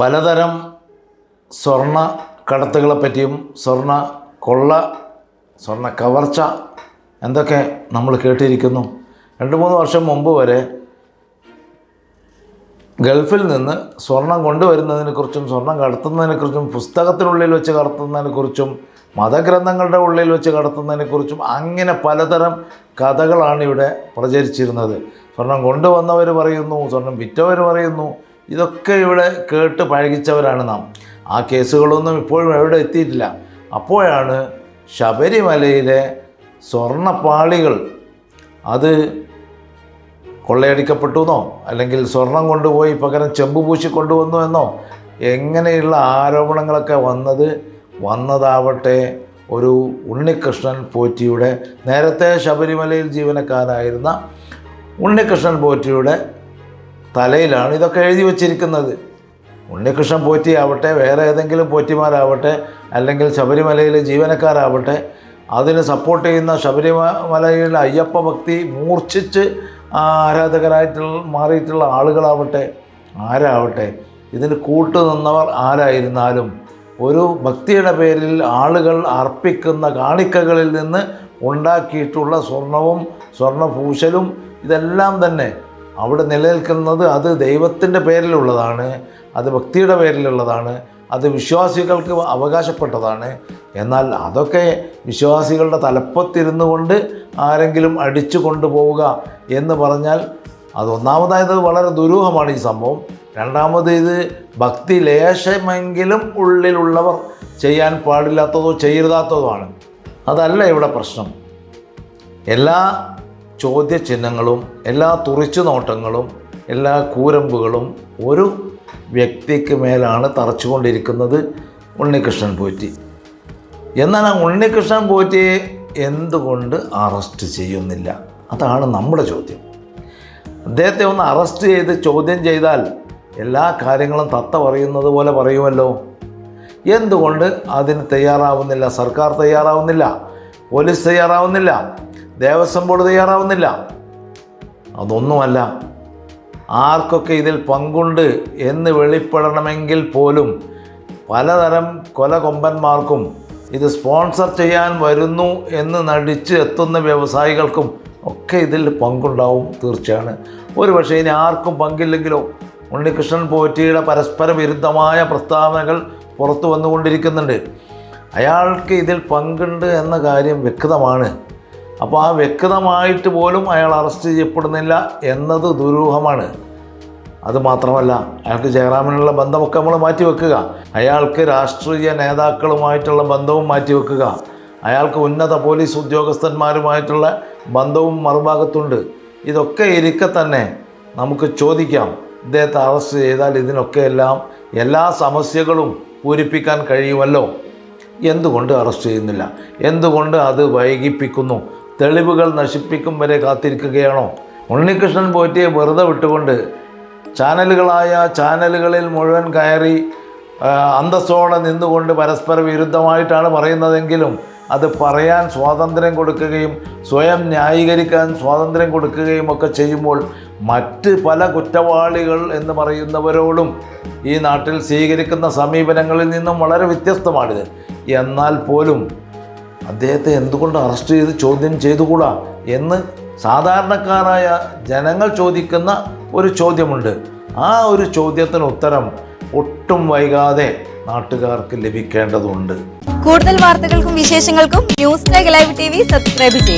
പലതരം സ്വർണ കടത്തുകളെ പറ്റിയും സ്വർണ കൊള്ള സ്വർണ കവർച്ച എന്തൊക്കെ നമ്മൾ കേട്ടിരിക്കുന്നു. രണ്ട് മൂന്ന് വർഷം മുമ്പ് വരെ ഗൾഫിൽ നിന്ന് സ്വർണം കൊണ്ടുവരുന്നതിനെക്കുറിച്ചും സ്വർണം കടത്തുന്നതിനെക്കുറിച്ചും പുസ്തകത്തിനുള്ളിൽ വെച്ച് കടത്തുന്നതിനെക്കുറിച്ചും മതഗ്രന്ഥങ്ങളുടെ ഉള്ളിൽ വെച്ച് കടത്തുന്നതിനെക്കുറിച്ചും അങ്ങനെ പലതരം കഥകളാണ് ഇവിടെ പ്രചരിച്ചിരുന്നത്. സ്വർണം കൊണ്ടുവന്നവർ പറയുന്നു സ്വർണം വിറ്റവർ പറയുന്നു ഇതൊക്കെ ഇവിടെ കേട്ട് പഴകിച്ചവരാണ് നാം. ആ കേസുകളൊന്നും ഇപ്പോഴും എവിടെ എത്തിയിട്ടില്ല. അപ്പോഴാണ് ശബരിമലയിലെ സ്വർണപ്പാളികൾ അത് കൊള്ളയടിക്കപ്പെട്ടു എന്നോ അല്ലെങ്കിൽ സ്വർണം കൊണ്ടുപോയി പകരം ചെമ്പ് പൂശി കൊണ്ടുവന്നു എന്നോ എങ്ങനെയുള്ള ആരോപണങ്ങളൊക്കെ വന്നത് വന്നതാവട്ടെ ഒരു ഉണ്ണികൃഷ്ണൻ പോറ്റിയുടെ നേരത്തെ ശബരിമലയിൽ ജീവനക്കാരായിരുന്ന ഉണ്ണികൃഷ്ണൻ പോറ്റിയുടെ തലയിലാണ് ഇതൊക്കെ എഴുതി വച്ചിരിക്കുന്നത്. ഉണ്ണികൃഷ്ണൻ പോറ്റി ആവട്ടെ വേറെ ഏതെങ്കിലും പോറ്റിമാരാവട്ടെ അല്ലെങ്കിൽ ശബരിമലയിലെ ജീവനക്കാരാവട്ടെ അതിന് സപ്പോർട്ട് ചെയ്യുന്ന ശബരിമലയിലെ അയ്യപ്പ ഭക്തി മൂർച്ഛിച്ച് ആരാധകരായിട്ടുള്ള മാറിയിട്ടുള്ള ആളുകളാവട്ടെ ആരാവട്ടെ ഇതിന് കൂട്ടു നിന്നവർ ആരായിരുന്നാലും ഒരു ഭക്തിയുടെ പേരിൽ ആളുകൾ അർപ്പിക്കുന്ന കാണിക്കകളിൽ നിന്ന് ഉണ്ടാക്കിയിട്ടുള്ള സ്വർണവും സ്വർണഭൂഷലും ഇതെല്ലാം തന്നെ അവിടെ നിലനിൽക്കുന്നത് അത് ദൈവത്തിന്റെ പേരിലുള്ളതാണ് അത് ഭക്തിയുടെ പേരിലുള്ളതാണ് അത് വിശ്വാസികൾക്ക് അവകാശപ്പെട്ടതാണ്. എന്നാൽ അതൊക്കെ വിശ്വാസികളുടെ തലപ്പത്തിരുന്നു കൊണ്ട് ആരെങ്കിലും അടിച്ചു കൊണ്ടുപോവുക എന്ന് പറഞ്ഞാൽ അത് ഒന്നാമതായത് വളരെ ദുരൂഹമാണ് ഈ സംഭവം. രണ്ടാമത് ഇത് ഭക്തി ലേശമെങ്കിലും ഉള്ളിലുള്ളവർ ചെയ്യാൻ പാടില്ലാത്തതോ ചെയ്യരുതാത്തതോ ആണ്. അതല്ല ഇവിടെ പ്രശ്നം. എല്ലാ ചോദ്യചിഹ്നങ്ങളും എല്ലാ തുറിച്ചു നോട്ടങ്ങളും എല്ലാ കൂരമ്പുകളും ഒരു വ്യക്തിക്ക് മേലാണ് തറച്ചുകൊണ്ടിരിക്കുന്നത് ഉണ്ണികൃഷ്ണൻ പോറ്റി. എന്നാൽ ആ ഉണ്ണികൃഷ്ണൻ പോറ്റിയെ എന്തുകൊണ്ട് അറസ്റ്റ് ചെയ്യുന്നില്ല? അതാണ് നമ്മുടെ ചോദ്യം. അദ്ദേഹത്തെ ഒന്ന് അറസ്റ്റ് ചെയ്ത് ചോദ്യം ചെയ്താൽ എല്ലാ കാര്യങ്ങളും തത്ത പറയുന്നത് പോലെ പറയുമല്ലോ? എന്തുകൊണ്ട് അതിന് തയ്യാറാവുന്നില്ല? സർക്കാർ തയ്യാറാവുന്നില്ല? പോലീസ് തയ്യാറാവുന്നില്ല? ദേവസ്വം ബോർഡ് തയ്യാറാവുന്നില്ല. അതൊന്നുമല്ല. ആർക്കൊക്കെ ഇതിൽ പങ്കുണ്ട് എന്ന് വെളിപ്പെടണമെങ്കിൽ പോലും പലതരം കൊലകൊമ്പന്മാർക്കും ഇത് സ്പോൺസർ ചെയ്യാൻ വരുന്നു എന്ന് നടിച്ച് എത്തുന്ന വ്യവസായികൾക്കും ഒക്കെ ഇതിൽ പങ്കുണ്ടാവും തീർച്ചയാണ്. ഒരു പക്ഷേ ഇനി ആർക്കും പങ്കില്ലെങ്കിലോ ഉണ്ണികൃഷ്ണൻ പോറ്റിയുടെ പരസ്പര വിരുദ്ധമായ പ്രസ്താവനകൾ പുറത്തു വന്നുകൊണ്ടിരിക്കുന്നുണ്ട്. അയാൾക്ക് ഇതിൽ പങ്കുണ്ട് എന്ന കാര്യം വ്യക്തമാണ്. അപ്പോൾ ആ വ്യക്തമായിട്ട് പോലും അയാൾ അറസ്റ്റ് ചെയ്യപ്പെടുന്നില്ല എന്നത് ദുരൂഹമാണ്. അത് മാത്രമല്ല അയാൾക്ക് ജയറാമിനുള്ള ബന്ധമൊക്കെ നമ്മൾ മാറ്റിവെക്കുക അയാൾക്ക് രാഷ്ട്രീയ നേതാക്കളുമായിട്ടുള്ള ബന്ധവും മാറ്റിവെക്കുക അയാൾക്ക് ഉന്നത പോലീസ് ഉദ്യോഗസ്ഥന്മാരുമായിട്ടുള്ള ബന്ധവും മറുഭാഗത്തുണ്ട്. ഇതൊക്കെ ഇരിക്കെ തന്നെ നമുക്ക് ചോദിക്കാം ഇദ്ദേഹത്തെ അറസ്റ്റ് ചെയ്താൽ ഇതിനൊക്കെ എല്ലാം എല്ലാ സമസ്യകളും പൂരിപ്പിക്കാൻ കഴിയുമല്ലോ? എന്തുകൊണ്ട് അറസ്റ്റ് ചെയ്യുന്നില്ല? എന്തുകൊണ്ട് അത് വൈകിപ്പിക്കുന്നു? തെളിവുകൾ നശിപ്പിക്കും വരെ കാത്തിരിക്കുകയാണോ? ഉണ്ണികൃഷ്ണൻ പോറ്റിയെ വെറുതെ വിട്ടുകൊണ്ട് ചാനലുകളായ ചാനലുകളിൽ മുഴുവൻ കയറി അന്തസ്സോടെ നിന്നുകൊണ്ട് പരസ്പര വിരുദ്ധമായിട്ടാണ് പറയുന്നതെങ്കിലും അത് പറയാൻ സ്വാതന്ത്ര്യം കൊടുക്കുകയും സ്വയം ന്യായീകരിക്കാൻ സ്വാതന്ത്ര്യം കൊടുക്കുകയും ഒക്കെ ചെയ്യുമ്പോൾ മറ്റ് പല കുറ്റവാളികൾ എന്ന് പറയുന്നവരോടും ഈ നാട്ടിൽ സ്വീകരിക്കുന്ന സമീപനങ്ങളിൽ നിന്നും വളരെ വ്യത്യസ്തമാണിത് എന്നാൽ പോലും അദ്ദേഹത്തെ എന്തുകൊണ്ട് അറസ്റ്റ് ചെയ്ത് ചോദ്യം ചെയ്തുകൂടാ എന്ന് സാധാരണക്കാരായ ജനങ്ങൾ ചോദിക്കുന്ന ഒരു ചോദ്യമുണ്ട്. ആ ഒരു ചോദ്യത്തിന് ഉത്തരം ഒട്ടും വൈകാതെ നാട്ടുകാർക്ക് ലഭിക്കേണ്ടതുണ്ട്. കൂടുതൽ വാർത്തകൾക്കും വിശേഷങ്ങൾക്കും news live T V subscribe ചെയ്യൂ.